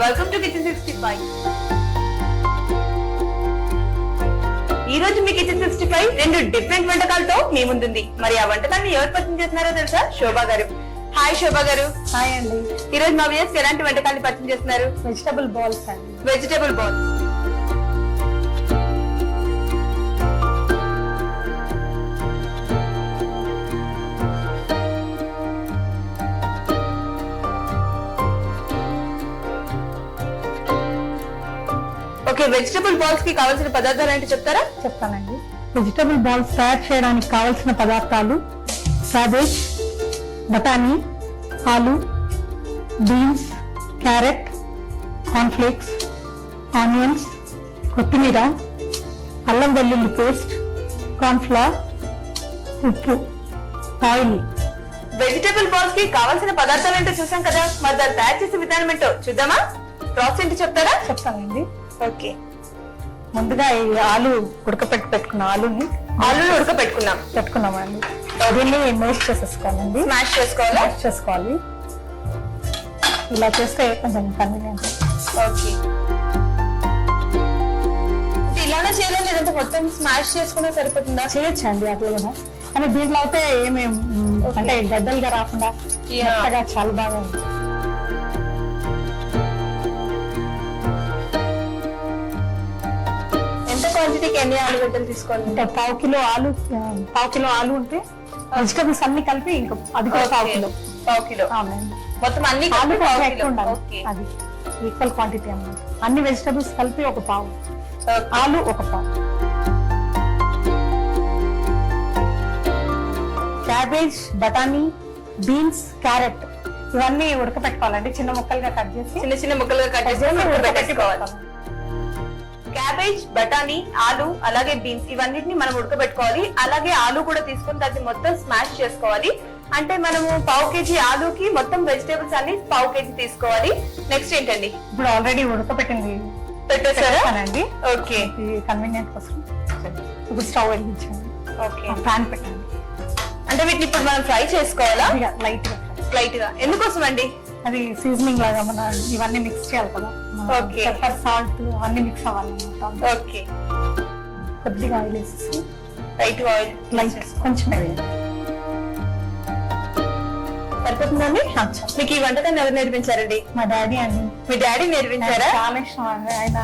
Welcome to kitchen sixty five ఈ రోజు మీ కిచెన్ సిక్స్టీ ఫైవ్ రెండు డిఫరెంట్ వంటకాలతో మీ ముందుంది. మరి ఆ వంటకాన్ని ఎవరు పరిచయం చేస్తున్నారో తెలుసా? శోభా గారు. హాయ్ శోభా గారు. హాయ్ అండి. ఈ రోజు మా వ్యూస్ ఎలాంటి వంటకాన్ని పరిచయం చేస్తున్నారు? వెజిటబుల్ బాల్స్ అండి. వెజిటేబుల్ బాల్ ఓకే వెజిటబుల్ బాల్స్కి కావాల్సిన పదార్థాలు ఏంటి చెప్తారా? చెప్తానండి. వెజిటబుల్ బాల్స్ తయారు చేయడానికి కావలసిన పదార్థాలు క్యాబేజ్ బఠానీ ఆలు బీన్స్ క్యారెట్ కార్న్ఫ్లేక్స్ ఆనియన్స్ కొత్తిమీర అల్లం వెల్లుల్లి పేస్ట్ కార్న్ఫ్లవర్ ఉప్పు ఆయిల్. వెజిటేబుల్ బాల్స్కి కావాల్సిన పదార్థాలు ఏంటో చూసాం కదా? మరి దాన్ని తయారు చేసే విధానం ఏంటో చూద్దామా? ప్రాసెస్ ఏంటి చెప్తారా? చెప్తానండి. ఓకే. ముందుగా ఈ ఆలు ఉడకపెట్టి పెట్టుకున్న ఆలుని ఆలుని ఉడకబెట్టుకున్నాం పెట్టుకున్నామండి. దీన్ని మేష్ చేసేసుకోవాలండి. స్మాష్ చేసుకోవాలా? మ్యాష్ చేసుకోవాలి. ఇలా చేస్తే కొంచెం కన్వీనియంట్ ఓకే. ఇలానే చేయాలి లేదంటే మొత్తం స్మాష్ చేసుకున్నా సరిపోతుందా? చేయొచ్చండి అట్లా కూడా. కానీ దీంట్లో అయితే ఏమి మ్, అంటే గడ్డలుగా రాకుండా చాలా బాగా ఉంది క్వాంటిటీకి ఎన్ని ఆలుగడ్డలు తీసుకోవాలి? ఇంకా పావు కిలో ఆలు పావు కిలో ఆలు ఉంటే వెజిటబుల్స్ అన్ని కలిపి ఇంకా అది కూడా పావు కిలో. పావు కిలో. మొత్తం అన్ని ఆలు పావు కిలో. ఉండాలి. అది ఈక్వల్ క్వాంటిటీ అన్నమాట. అన్ని వెజిటబుల్స్ కలిపి ఒక పావు. ఆలు ఒక పావు. క్యాబేజ్ బఠానీ బీన్స్ క్యారెట్ ఇవన్నీ ఉడకపెట్టుకోవాలండి. చిన్న ముక్కలుగా కట్ చేసి చిన్న చిన్న ముక్కలుగా కట్ చేసి ఉడకబెట్టి ఉడకబెట్టుకోవాలి పెట్టుకోవాలి. క్యాబేజ్ బఠానీ ఆలు అలాగే బీన్స్ ఇవన్నిటిని మనం ఉడకబెట్టుకోవాలి. అలాగే ఆలు కూడా తీసుకుని దాన్ని మొత్తం స్మాష్ చేసుకోవాలి. అంటే మనము పావు కేజీ ఆలుకి మొత్తం వెజిటేబుల్స్ అన్ని పావు కేజీ తీసుకోవాలి. నెక్స్ట్ ఏంటండి? ఇప్పుడు ఆల్రెడీ ఉడకపెట్టింది. పెట్టేసారా? పెట్టేసానండి ఓకే. కన్వీనియంట్ కోసం. ఇప్పుడు స్టవ్ వెలిగించండి ఓకే. ప్యాన్ పెట్టండి అంటే వీటిని ఇప్పుడు మనం ఫ్రై చేసుకోవాలా? లైట్గా లైట్గా. ఎందుకోసం అండి అది సీజనింగ్ లాగా మన ఇవన్నీ మిక్స్ చేయాలి కదా. పెప్పర్ సాల్ట్ అన్ని మిక్స్ అవ్వాలన్నమాట. ఓకే కొద్దిగా ఆయిల్ వేసేసి రైట్ ఆయిల్ లైట్ కొంచెం సరిపోతుందండి. మీకు ఈ వంటకాన్ని ఎవరు నేర్పించారండి? మా డాడీ అండి. మీ డాడీ నేర్పించారా? చాలా ఇష్టం అండి. ఆయన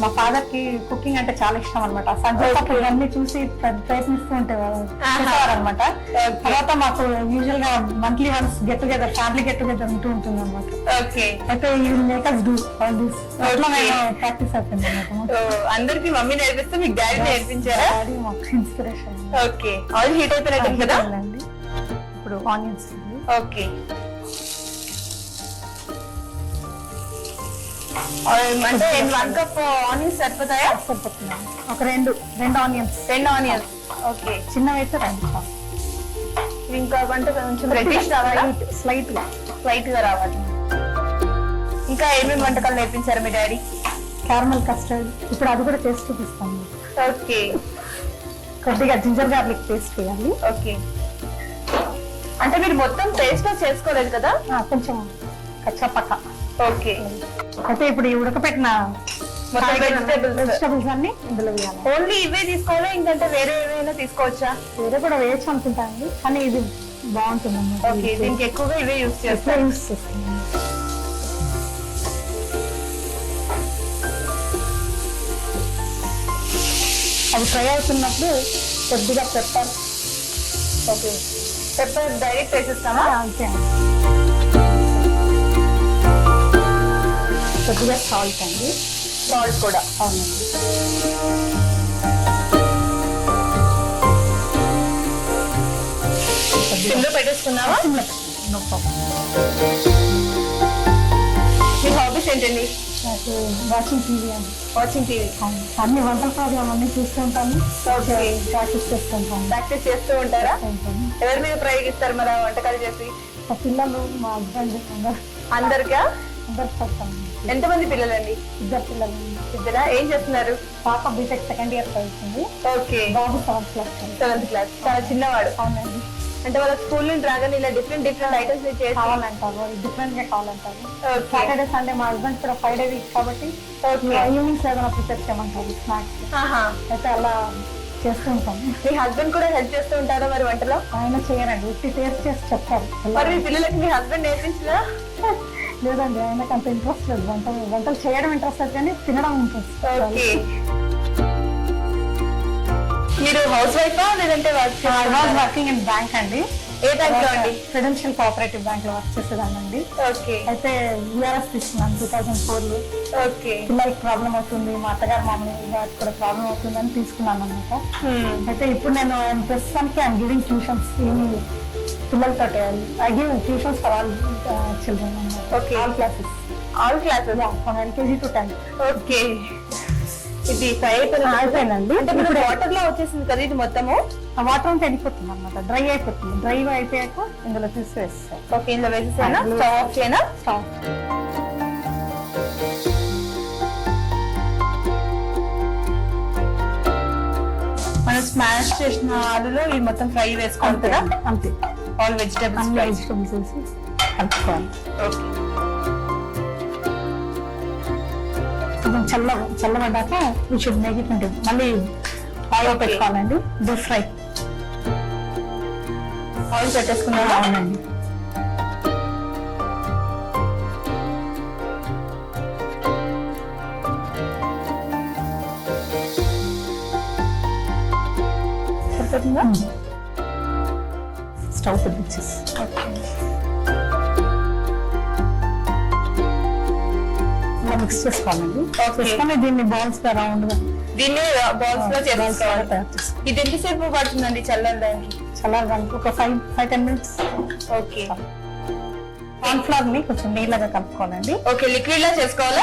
మా ఫాదర్కి కుకింగ్ అంటే చాలా ఇష్టం అనమాట సంజయ్ అన్ని చూసి ప్ర- ప్రయత్నిస్తూ. ఉంటారు. అనమాట. తర్వాత మాకు యూజువల్గా monthly once get together family get together ఉంటూ ఉంటుంది అనమాట ఓకే అయితే you make us do all this అట్లా Okay. నేను ప్రాక్టీస్ అయిపోయింది అనమాట అందరికి మమ్మీ నేర్పిస్తే మీకు డాడీ నేర్పించారా? డాడీ మాకు ఇన్స్పిరేషన్ ఓకే ఆయిల్ హీట్ అయిపోయినట్టుంది కదా? ఇప్పుడు ఆనియన్స్ ఓకే అంటే వన్ కప్ ఆనియన్స్ సరిపోతాయా? సరిపోతున్నాను ఒక రెండు రెండు ఆనియన్స్. రెండు ఆనియన్స్. ఓకే. చిన్నవి అయితే రెండు ఇంకా అంటే కొంచెం రెడ్డిష్ రావాలా? స్లైట్గా లైట్గా రావాలి. ఇంకా ఏమేమి వంటకాలు నేర్పించారు మీ డాడీ? Caramel custard. ఇప్పుడు అది కూడా చేసి చూపిస్తాను. ఓకే. కొద్దిగా జింజర్ గార్లిక్ పేస్ట్ వేయాలి ఓకే. అంటే మీరు మొత్తం పేస్ట్ చేసుకోలేదు కదా? కొంచెం కచ్చా పక్క ఓకే. అయితే ఇప్పుడు ఈ ఉడకపెట్టిన. వెజిటబుల్స్ అన్ని ఇందులో వేయాలి. ఓన్లీ ఇవే తీసుకోవాలా ఇంకంటే వేరే ఏమైనా తీసుకోవచ్చా? వేరే కూడా వేయచ్చు అనుకుంటా అండి కానీ ఇది బాగుంటుంది ఓకే దీనికి ఎక్కువగా ఇవే యూస్ చేస్తారు. యూస్ చేస్తున్నాను అది ఫ్రై అవుతున్నప్పుడు కొద్దిగా పెప్పర్. ఓకే. పెప్పర్ డైరెక్ట్ వేసేస్తామా? అంతే కొద్దిగా సాల్ట్ అండి. సాల్ట్ కూడా అవునండి సిమ్లో పెట్టేసుకున్నావా. మీ హాబీస్ ఏంటండి? నాకు వాచింగ్ టీవీ అండి. Watching TV. అన్ని వంటల ప్రోగ్రామ్ అన్ని చూస్తూ ఉంటాను. Okay. ప్రాక్టీస్ చేస్తూ ఉంటాను. ప్రాక్టీస్ చేస్తూ ఉంటారా. ఎవరి మీద ప్రయోగిస్తారు మరి వంటకాలు చేసి? మా పిల్లలు మా హస్బెండ్ అందరు. అందరికా? అందరు చేస్తాను ఎంతమంది పిల్లలండి? ఇద్దరు పిల్లలు. ఇద్దరా? ఏం చేస్తున్నారు? పాప బీటెక్ సెకండ్ ఇయర్ చదువుతుంది. ఓకే. బాబు సెవెంత్ క్లాస్. Seventh class. చాలా చిన్నవాడు. అవునండి. అంటే వాళ్ళ స్కూల్ నుండి రాగానే ఇలా డిఫరెంట్ డిఫరెంట్ ఐటమ్స్ కావాలంటారు. డిఫరెంట్గా కావాలంటారు. సాటర్డే సండే మా హస్బెండ్ కూడా ఫైవ్ డే వీక్ కాబట్టి ఈవినింగ్స్ ఏదైనా ప్రిపేర్ చేయమంటారు స్నాక్స్. అయితే అలా చేస్తూ ఉంటాం. మీ హస్బెండ్ కూడా హెల్ప్ చేస్తూ ఉంటారా మరి వంటలో? ఆయన చేయరండి. టేస్ట్ చేసి చెప్తారు. మరి మీ పిల్లలకి మీ హస్బెండ్ నేర్పించరా? లేదండి ఆయనకు అంత ఇంట్రెస్ట్ లేదు. వంటలు వంటలు చేయడం ఇంట్రెస్ట్ లేదు కానీ తినడం ఇంట్రెస్ట్ ఓకే. మీరు హౌస్ వైఫా లేదంటే వర్క్ వర్కింగ్ ఇన్ బ్యాంక్ అండి. ఏ బ్యాంక్లో అండి? ఫిడెన్షియల్ కోఆపరేటివ్ బ్యాంక్లో వర్క్ చేసేదాన్ని అండి ఓకే. అయితే యూఆర్ఎస్ తీసుకున్నాను టూ థౌసండ్ ఫోర్లో. ఓకే. పిల్లలకి ప్రాబ్లం అవుతుంది మా అత్తగారు మామూలు గారికి కూడా ప్రాబ్లం అవుతుంది అని తీసుకున్నాను అనమాట అయితే ఇప్పుడు నేను ప్రస్తుతానికి ఐఎమ్ గివింగ్ ట్యూషన్స్ పిల్లలతో I give tuitions for all children Okay. All classes all classes from LKG to tenth okay. ఇది ఫ్రై అయిపోయిందండి. అంటే ఇప్పుడు వాటర్లో వచ్చేసింది కదా ఇది మొత్తము? వాటర్ అంతా వెళ్ళిపోతుంది అనమాట డ్రై అయిపోతుంది. డ్రై అయిపోయాక ఇందులో తీసివేస్తాం ఓకే ఇందులో వేసేసానా? స్టవ్ ఆఫ్ చేయనా? స్టవ్ మనం స్మాష్ చేసిన ఆలులో ఈ మొత్తం ఫ్రై కదా అంతే. ఆల్ వెజిటేబుల్స్ అన్ని వెజిటబుల్స్ వేసి కలుపుకోవాలి. కొంచెం చల్ల చల్లబడ్డాక వీ షుడ్ మేక్ ఇట్ ఉంటుంది మళ్ళీ ఆయిల్. పెట్టుకోవాలండి. డీప్ ఫ్రై ఆయిల్ పెట్టేసుకున్నారా? అవునండి. సరిపోతుందా? స్టవ్ పెట్టించేసి ఇలా మిక్స్ చేసుకోవాలండి. చేసుకొని దీన్ని బాల్స్గా రౌండ్గా దీన్ని బాల్స్లో చేసుకోవాలి. ఇది ఎంతసేపు పడుతుందండి చల్లడానికి చల్లారడానికి ఒక five five ten minutes okay. Corn ఫ్లవర్ని కొంచెం నీళ్ళగా కలుపుకోవాలండి. ఓకే లిక్విడ్ లా చేసుకోవాలి?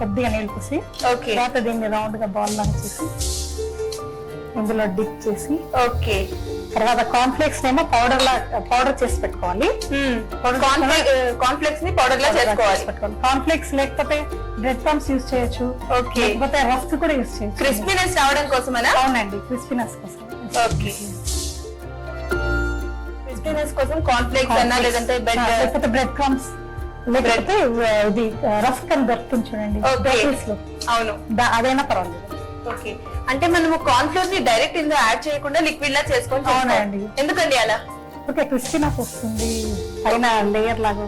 కొద్దిగా నీళ్ళు పోసి ఓకే. తర్వాత దీన్ని రౌండ్గా బాల్ లాగా చేసి ఇందులో డిప్ చేసి. ఓకే. తర్వాత కాన్ఫ్లెక్స్ ఏమో పౌడర్ లా పౌడర్ చేసి పెట్టుకోవాలి. కాన్ఫ్లెక్స్ని పౌడర్ లా చేసుకోవాలి. కాన్ఫ్లెక్స్ లేకపోతే బ్రెడ్ క్రమ్స్ యూస్ చేయొచ్చు. Okay. లేకపోతే రస్క్ కూడా యూస్ చేయొచ్చు. క్రిస్పీనెస్ రావడం కోసమేనా? అవునండి క్రిస్పీనెస్ కోసం. ఓకే. క్రిస్పీనెస్ కోసం కాన్ఫ్లెక్స్ అన్నా లేదంటే లేకపోతే బ్రెడ్ క్రమ్స్ లేకపోతే ఇది రస్క్ అని దొరుకుతుంది చూడండి. అవును. అదైనా పర్వాలేదు. ఓకే. అంటే మనము కార్న్ ఫ్లోర్ని డైరెక్ట్ ఇందులో యాడ్ చేయకుండా లిక్విడ్ లా చేసుకొని. అవునండి. ఎందుకండి అలా? ఓకే క్రిస్పీనెస్ వస్తుంది. పైన లేయర్ లాగా.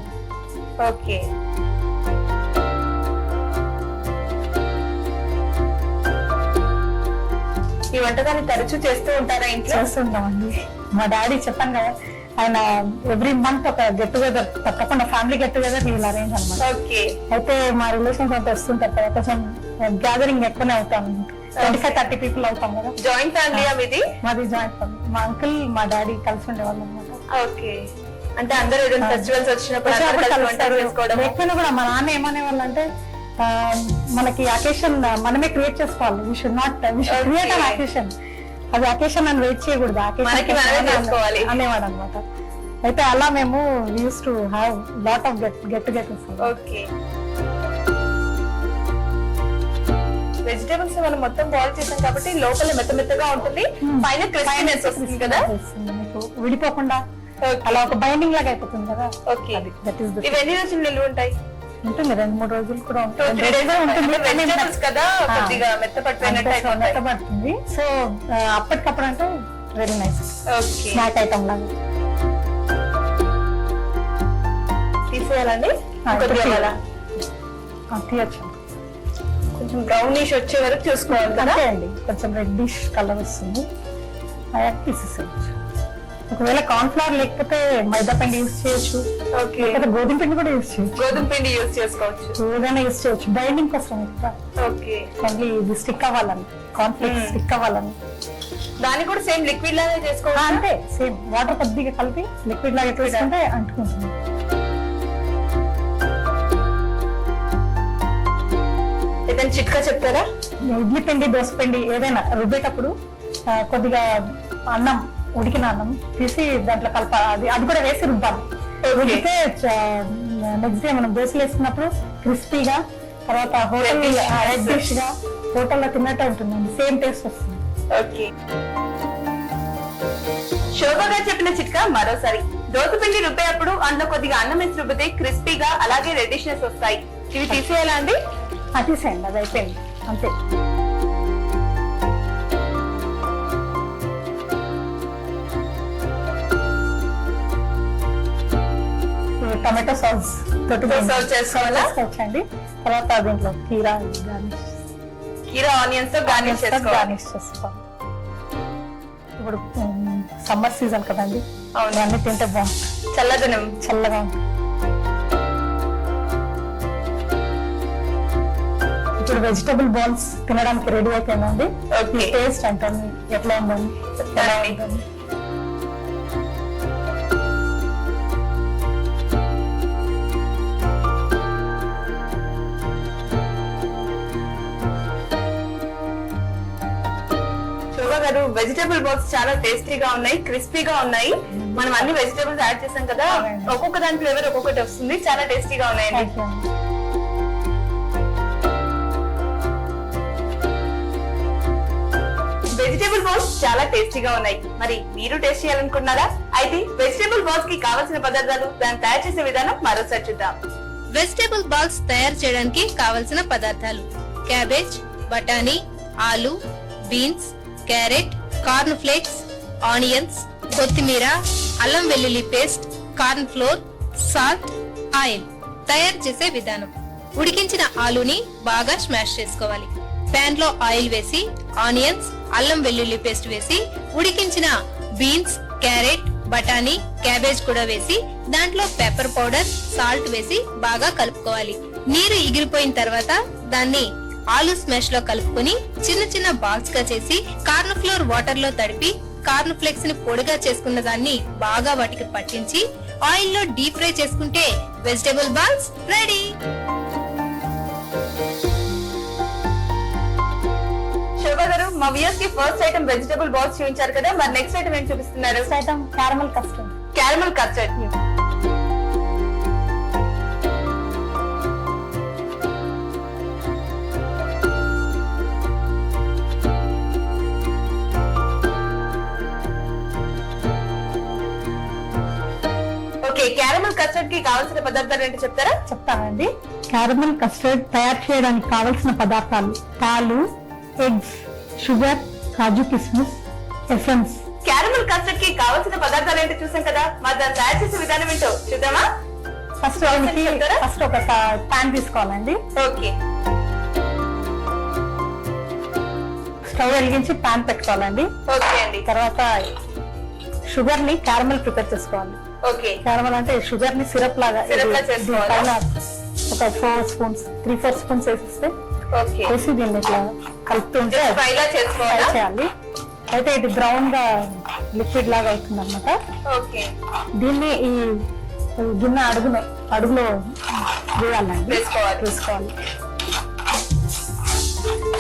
ఓకే. ఈ వంటకాన్ని తరచూ చేస్తూ ఉంటారా ఇంట్లో? చేస్తుంటామండి. మా డాడీ చెప్పాను కదా ఆయన ఎవ్రీ మంత్ ఒక గెట్ టుగెదర్ తప్పకుండా ఫ్యామిలీ గెట్ టుగెదర్ వీళ్ళు అరేంజ్ అనమాట. ఓకే. అయితే మా రిలేషన్స్ అంతా వస్తుంటారు కదా కొంచెం గ్యాదరింగ్ ఎక్కువనే అవుతాం. ట్వంటీ ఫైవ్ థర్టీ పీపుల్ అవుతాం కదా? జాయింట్ ఫ్యామిలీ మీది? మాది జాయింట్ ఫ్యామిలీ మా అంకుల్ మా డాడీ కలిసి ఉండేవాళ్ళు అనమాట ఓకే అంటే అందరూ ఏదైనా ఫెస్టివల్స్ వచ్చినప్పుడు లేకపోయినా కూడా మా నాన్న ఏమనేవాళ్ళు అంటే మనకి అకేషన్ మనమే క్రియేట్ చేసుకోవాలి. We should not create an. Occasion అది అకేషన్ అని వెయిట్ చేయకూడదు. చేసుకోవాలి. అనేవాడు అనమాట అయితే అలా మేము used to have lot of get get get okay vegetables మనం మొత్తం బాయిల్ చేసాం కాబట్టి లోపల మెత్త మెత్తగా ఉంటుంది. పైన క్రిస్పీనెస్ వస్తుంది కదా? విడిపోకుండా. అలా ఒక బైండింగ్ లాగా అయిపోతుంది కదా? ఓకే దట్ ఇవి ఎన్ని రోజులు నిల్వ ఉంటాయి? ఉంటుంది రెండు మూడు రోజులు కూడా ఉంటుంది. కదా. కొద్దిగా సో అప్పటికప్పుడు అంటే very nice okay snack item లాగా. తీసేయాలండి? తీయొచ్చు. కొంచెం బ్రౌనిష్ వచ్చే వరకు చూసుకోవాలి కదా? అండి. కొంచెం రెడ్డిష్ కలర్ వస్తుంది. అయ్యాక తీసేసేయచ్చు ఒకవేళ కార్న్ ఫ్లవర్ లేకపోతే మైదా పిండి యూస్ చేయొచ్చు. ఓకే గోధుమ పిండి కూడా యూస్ చేయొచ్చు. గోధుమ పిండి యూజ్ చేసుకోవచ్చు. ఏదైనా యూస్ చేయొచ్చు. బైండింగ్ కోసం ఓకే ఓన్లీ ఇది స్టిక్ అవ్వాలని. Corn flakes Hmm. స్టిక్ అవ్వాలని. దాన్ని కూడా సేమ్ లిక్విడ్ లాగే ఆ, చేసుకోవచ్చు అంతే. సేమ్ వాటర్ కొద్దిగా కలిపి లిక్విడ్ లాగా తీసుకుంటే అంటుకుంటుంది. ఏదైనా చిట్కా చెప్తారా? ఇడ్లీ పిండి దోశ పిండి ఏదైనా రుబ్బేటప్పుడు కొద్దిగా అన్నం ఉడికిన అన్నం తీసి దాంట్లో కలప అది అది కూడా వేసి రుబ్బాలి. రుబ్బితే నెక్స్ట్ డే మనం దోశలు వేసుకున్నప్పుడు క్రిస్పీగా తర్వాత హోటల్. రెడ్ డిష్గా హోటల్లో తిన్నట్టు ఉంటుందండి. సేమ్ టేస్ట్ వస్తుంది. ఓకే. శోభ గారు చెప్పిన చిట్కా మరోసారి. దోసపిండి రుబ్బేటప్పుడు అందులో కొద్దిగా అన్నం వేసి రుబ్బితే క్రిస్పీగా అలాగే రెడిష్నెస్ వస్తాయి. ఇవి తీసేయాలా అండి? అతిసేయండి అది అయిపోయింది అంతే టమాటో సాస్ తోటి సర్వ్ చేసుకోవాలా? చేసుకోవచ్చండి తర్వాత దీంట్లో కీరా గార్నిష్. కీరా ఆనియన్స్తో గార్నిష్ గార్నిష్ చేసుకోవాలి. ఇప్పుడు సమ్మర్ సీజన్ కదండి. అవును. అన్ని తింటే బాగుంటుంది. చల్లదనం. చల్లగా ఉంటుంది ఇప్పుడు వెజిటబుల్ బాల్స్ తినడానికి రెడీ అయిపోయిందండి టేస్ట్ అంటే ఎట్లా ఉందండి ఎలా ఉందండి గారు వెజిటబుల్ బాల్స్ చాలా టేస్టీగా ఉన్నాయి క్రిస్పీగా ఉన్నాయి. మనం అన్ని వెజిటబుల్స్ యాడ్ చేసాం కదా. ఒక్కొక్క దాని ఫ్లేవర్ ఒక్కొక్కటి వస్తుంది. చాలా టేస్టీగా ఉన్నాయండి. వెజిటేబుల్ బాల్స్ చాలా టేస్టీగా ఉన్నాయి. మరి మీరు టేస్ట్ చేయాలనుకున్నారా అయితే వెజిటేబుల్ బాల్స్కి కావాల్సిన పదార్థాలు దాన్ని తయారు చేసే విధానం మరోసారి చూద్దాం. వెజిటేబుల్ బాల్స్ తయారు చేయడానికి కావలసిన పదార్థాలు క్యాబేజ్ బఠానీ ఆలు beans carrot corn flakes onions కొత్తిమీర అల్లం వెల్లుల్లి paste corn flour salt oil తయారు చేసే విధానం. ఉడికించిన ఆలుని బాగా స్మాష్ చేసుకోవాలి. పాన్లో ఆయిల్ వేసి ఆనియన్స్ అల్లం వెల్లుల్లి పేస్ట్ వేసి ఉడికించిన బీన్స్ క్యారెట్ బఠానీ క్యాబేజ్ కూడా వేసి దాంట్లో పెప్పర్ పౌడర్ సాల్ట్ వేసి బాగా కలుపుకోవాలి. నీరు ఎగిరిపోయిన తర్వాత దాన్ని ఆలు స్మాష్లో కలుపుకొని చిన్న చిన్న బాల్స్గా చేసి కార్న్ ఫ్లోర్ వాటర్లో తడిపి కార్న్ ఫ్లెక్స్ని పొడిగా చేసుకున్న దాన్ని బాగా వాటికి పట్టించి ఆయిల్లో డీప్ ఫ్రై చేసుకుంటే వెజిటేబుల్ బాల్స్ రెడీ. శోభ గారు మా వ్యూస్కి ఫస్ట్ ఐటమ్ వెజిటేబుల్ బాల్స్ చూపించారు కదా మరి నెక్స్ట్ ఐటమ్ ఏం చూపిస్తున్నారు? Item caramel custard caramel custard okay caramel కస్టర్డ్కి కావాల్సిన పదార్థాలు ఏంటో చెప్తారా? చెప్తానండి. క్యారమల్ కస్టర్డ్ తయారు చేయడానికి కావలసిన పదార్థాలు పాలు ఎగ్స్ షుగర్ కాజు కిస్మిస్ ఎసెన్స్. క్యారమల్ కస్టర్డ్కి కావాల్సిన పదార్థాలు ఏంటో చూసాం కదా? మరి దాన్ని తయారు చేసే విధానం ఏంటో చూద్దామా? ఫస్ట్? ఫస్ట్ ఒక పాన్ తీసుకోవాలండి. ఓకే. స్టవ్ వెలిగించి పాన్ పెట్టుకోవాలండి. ఓకే అండి. తర్వాత షుగర్ని క్యారమల్ ప్రిపేర్ చేసుకోవాలి. ఓకే. క్యారమల్ అంటే షుగర్ని సిరప్ లాగా ఒక four spoons three four spoons వేసిస్తే okay వేసి దీన్ని ఇట్లా కలుపుతుంటే ఫ్రై చేయాలి. అయితే ఇది బ్రౌన్గా లిక్విడ్ లాగా అవుతుంది అనమాట ఓకే దీన్ని ఈ గిన్నె అడుగులో అడుగులో వేయాలండి. వేసుకోవాలి.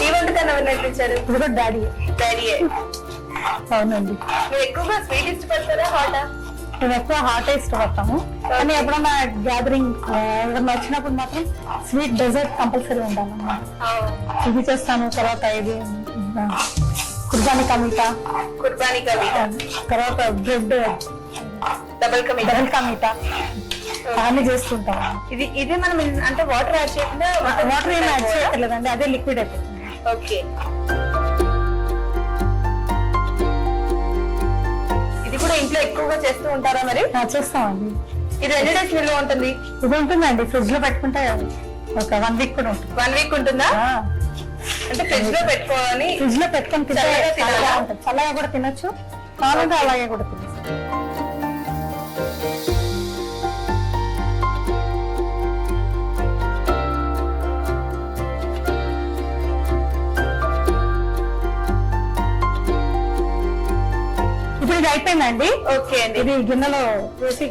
ఈ వంటకాన్ని ఎవరు నేర్పించారు ఇది కూడా డాడీ డాడీ అవునండి. ఎక్కువగా స్వీట్ ఇష్టపడతారా హాటా మేము ఎక్కువ హాట్ ఇష్టపడతాము. కానీ ఎప్పుడన్నా గ్యాదరింగ్ ఏదన్నా వచ్చినప్పుడు మాత్రం స్వీట్ డెజర్ట్ కంపల్సరీ ఉండాలన్నమాట. ఇది చేస్తాను తర్వాత ఇది కుర్బానీ కమిటా. కుర్బానీ ఆ, తర్వాత బ్రెడ్ డబుల్ కమి డబుల్ కమిటా. అవన్నీ చేస్తుంటాం. ఇది ఇదే మనం అంటే వాటర్ యాడ్ చేయకుండా వాటర్ ఏమి యాడ్ చేయట్లేదండి అదే లిక్విడ్ అయిపోతుంది. ఓకే కూడా ఇంట్లో ఎక్కువగా చేస్తూ ఉంటారా మరి? చేస్తామండి. ఇది ఎన్ని డేస్ నిల్వ ఉంటుంది? ఇది ఉంటుందండి ఫ్రిడ్జ్లో పెట్టుకుంటే ఒక వన్ వీక్ కూడా ఉంటుంది. వన్ వీక్ ఉంటుందా? అంటే ఫ్రిడ్జ్లో పెట్టుకోవాలి ఫ్రిడ్జ్లో పెట్టుకొని తింటే చల్లగా కూడా తినొచ్చు. కావాలంటే అలాగే కూడా తినచ్చు. ఇది అయిపోయిందండి. ఓకే అండి. ఇది గిన్నెలో వేసి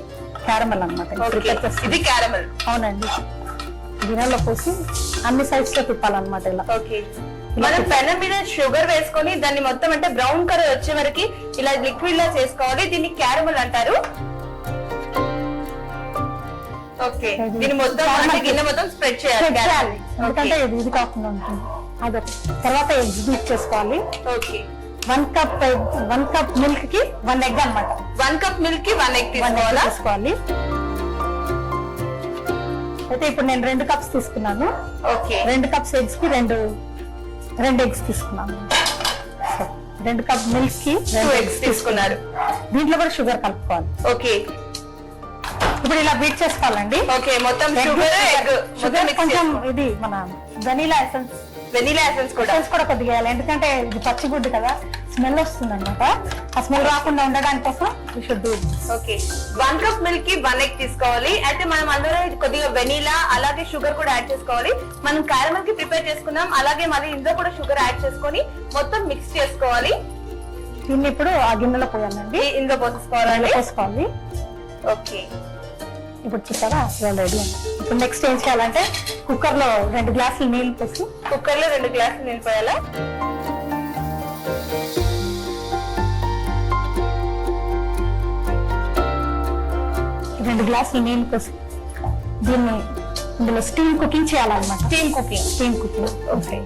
క్యారమల్ అనమాట ఇది క్యారమల్. అవునండి. గిన్నెలో పోసి అన్ని సైడ్స్లో తిప్పాలన్నమాట ఇలా. ఓకే. మనం పెనం మీద షుగర్ వేసుకొని దాన్ని మొత్తం అంటే బ్రౌన్ కలర్ వచ్చే వరకు ఇలా లిక్విడ్ లా చేసుకోవాలి. దీన్ని క్యారమల్ అంటారు. ఓకే. దీన్ని మొత్తం గిన్నె మొత్తం స్ప్రెడ్ చేయాలి. ఎందుకంటే ఇది కాకుండా ఉంటుంది. అదొకటి తర్వాత ఎగ్స్ బీట్ చేసుకోవాలి. Okay. One cup one cup మిల్క్కి one egg అన్నమాట. వన్ కప్ మిల్క్కి వన్ ఎగ్ తీసుకోవాలా? తీసుకోవాలి. అయితే ఇప్పుడు నేను రెండు కప్స్ తీసుకున్నాను. ఓకే. రెండు కప్స్ ఎగ్స్కి రెండు రెండు ఎగ్స్ తీసుకున్నాను. రెండు కప్ మిల్క్కి రెండు ఎగ్స్ తీసుకున్నారు. దీంట్లో కూడా షుగర్ కలుపుకోవాలి. ఓకే. ఇప్పుడు ఇలా బీట్ చేసుకోవాలండి. ఓకే మొత్తం షుగర్ ఎగ్ షుగర్ కొంచెం ఇది మన వెనీలా ఎసెన్స్ వెనీలా ఎసెన్స్ కూడా. ఎసెన్స్ కూడా కొద్దిగా వేయాలి. ఎందుకంటే ఇది పచ్చిగుడ్డు కదా స్మెల్ వస్తుంది అనమాట ఆ స్మెల్ రాకుండా ఉండడానికి కోసం should do okay one cup మిల్క్కి one egg తీసుకోవాలి. అయితే మనం అందులో కొద్దిగా వెనీలా అలాగే షుగర్ కూడా యాడ్ చేసుకోవాలి. మనం క్యారమల్కి ప్రిపేర్ చేసుకున్నాం అలాగే మళ్ళీ ఇందులో కూడా షుగర్ యాడ్ చేసుకొని మొత్తం మిక్స్ చేసుకోవాలి. దీన్ని ఇప్పుడు ఆ గిన్నెలో పోయాలండి. ఇందులో పోసుకోవాలండి. పోసుకోవాలి. ఓకే. ఇప్పుడు చూసారా రెడీ ఇప్పుడు నెక్స్ట్ ఏం చేయాలంటే కుక్కర్లో రెండు గ్లాసులు నీళ్ళు పోసి కుక్కర్లో రెండు గ్లాసులు నిండిపోయాలా రెండు గ్లాసులు నీళ్ళు పోసి దీన్ని ఇందులో స్టీమ్ కుకింగ్ చేయాలన్నమాట. Steam cooking steam cooking okay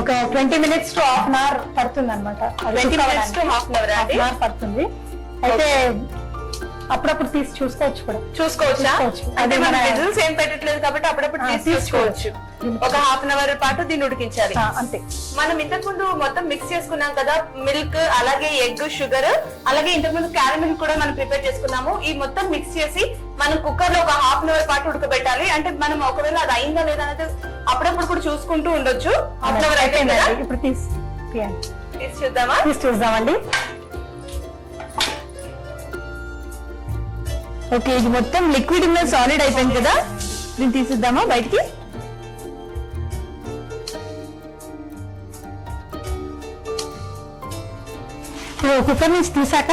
ఒక twenty minutes to half an hour పడుతుంది అనమాట twenty minutes to half an hour పడుతుంది. అయితే అప్పుడప్పుడు తీసి చూసుకోవచ్చు కూడా. చూసుకోవచ్చా? అది మనం ఏం పెట్టట్లేదు కాబట్టి అప్పుడప్పుడు తీసి. చూసుకోవచ్చు. ఒక హాఫ్ అన్ అవర్ పాటు దీన్ని ఉడికించాలి. అంతే. మనం ఇంతకు ముందు మొత్తం మిక్స్ చేసుకున్నాం కదా మిల్క్ అలాగే ఎగ్ షుగర్ అలాగే ఇంతకు ముందు క్యారమిల్ కూడా మనం ప్రిపేర్ చేసుకున్నాము. ఈ మొత్తం మిక్స్ చేసి మనం కుక్కర్లో ఒక హాఫ్ అన్ అవర్ పాటు ఉడకబెట్టాలి. అంటే మనం ఒకవేళ అది అయిందా లేదా అనేది అప్పుడప్పుడు కూడా చూసుకుంటూ ఉండొచ్చు. హాఫ్ అన్ అవర్ అయిపోయింది ఇప్పుడు తీసి తీసి చూద్దామా? తీసి చూద్దామండి. ఓకే ఇది మొత్తం లిక్విడ్ ఉన్న సాలిడ్ అయిపోయింది కదా? దీన్ని తీసిద్దామా బయటికి? ఇప్పుడు కుక్కర్ నుంచి తీసాక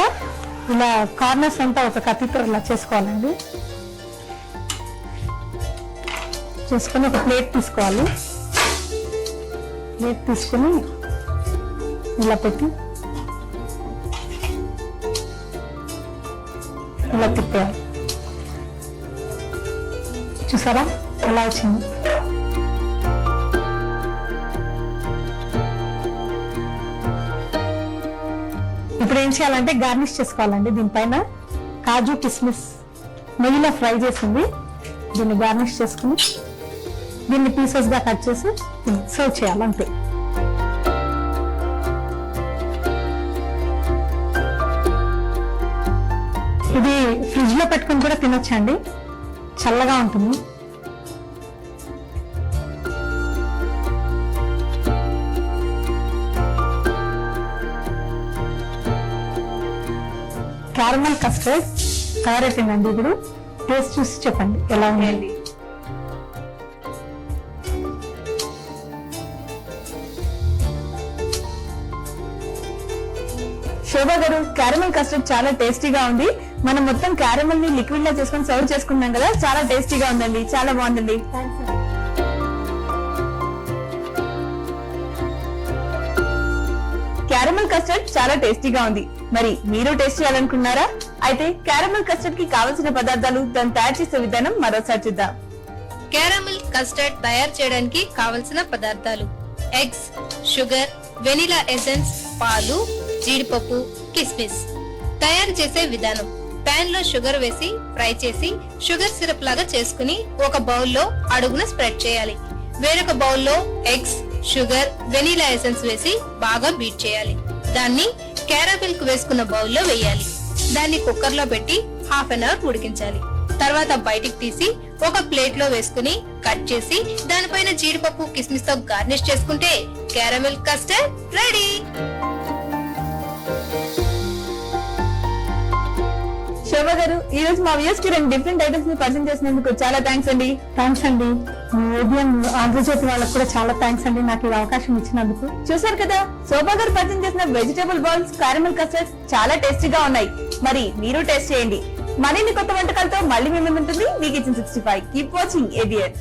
ఇలా కార్నర్స్ అంతా ఒక కత్తితో ఇలా చేసుకోవాలండి. చేసుకొని ఒక ప్లేట్ తీసుకోవాలి. ప్లేట్ తీసుకుని ఇలా పెట్టి ఇలా తిప్పాలి చూసారా? ఎలా వచ్చింది? ఇప్పుడు ఏం చేయాలంటే గార్నిష్ చేసుకోవాలండి దీనిపైన. కాజు కిస్మిస్ నెయ్యిలో ఫ్రై చేసింది. దీన్ని గార్నిష్ చేసుకుని దీన్ని పీసెస్గా కట్ చేసి సర్వ్ చేయాలి అంతే. ఇది ఫ్రిడ్జ్లో పెట్టుకుని కూడా తినొచ్చండి. చల్లగా ఉంటుంది. క్యారమల్ కస్టర్డ్ తయారైపోయిందండి ఇప్పుడు. టేస్ట్ చూసి చెప్పండి ఎలా ఉంది? శోభా గారు క్యారమల్ కస్టర్డ్ చాలా టేస్టీగా ఉంది. మనం మొత్తం క్యారమల్ని లిక్విడ్ లా చేసుకొని సర్వ్ చేసుకున్నాం కదా చాలా టేస్టీగా ఉందండి చాలా బాగుందండి. క్యారమల్ కస్టర్డ్ చాలా టేస్టీగా ఉంది. మరి మీరు టేస్ట్ చేయాలనుకున్నారా? అయితే క్యారమల్ కస్టర్డ్కి కావలసిన పదార్థాలు దాన్ని తయారు చేసే విధానం మరోసారి చూద్దాం. క్యారమల్ కస్టర్డ్ తయారు చేయడానికి కావలసిన పదార్థాలు ఎగ్స్ షుగర్ వెనిలా ఎసెన్స్ పాలు జీడిపప్పు కిస్మిస్ తయారు చేసే విధానం. పాన్లో షుగర్ వేసి ఫ్రై చేసి షుగర్ సిరప్ లాగా చేసుకుని ఒక బౌల్లో అడుగున స్ప్రెడ్ చేయాలి. వేరొక బౌల్లో ఎగ్స్ షుగర్ వెనీలా ఎసెన్స్ వేసి బాగా బీట్ చేయాలి. దాన్ని క్యారమిల్ వేసుకున్న వేసుకున్న బౌల్లో వేయాలి. దాన్ని కుక్కర్లో పెట్టి హాఫ్ అన్ అవర్ ఉడికించాలి. తర్వాత బయటికి తీసి ఒక ప్లేట్లో వేసుకుని కట్ చేసి దానిపైన జీడిపప్పు కిస్మిస్తో గార్నిష్ చేసుకుంటే క్యారమిల్ కస్టర్డ్ రెడీ. శోభా గారు ఈ రోజు మా వ్యూస్కి రెండు డిఫరెంట్ ఐటమ్స్ని పరిచయం చేసినందుకు చాలా థ్యాంక్స్ అండి. థ్యాంక్స్ అండి. ఉదయం ఆంధ్రజ్యోతి వాళ్ళకి కూడా చాలా థ్యాంక్స్ అండి. నాకు ఈ అవకాశం ఇచ్చినందుకు. చూసారు కదా శోభా గారు పరిచయం చేసిన వెజిటేబుల్ బాల్స్ కారమల్ కస్టర్డ్స్ చాలా టేస్టీగా ఉన్నాయి. మరి మీరు టేస్ట్ చేయండి. మరిన్ని కొత్త వంటకాలతో మళ్ళీ మేము ఉంటుంది. మీ kitchen sixty five keep watching ABN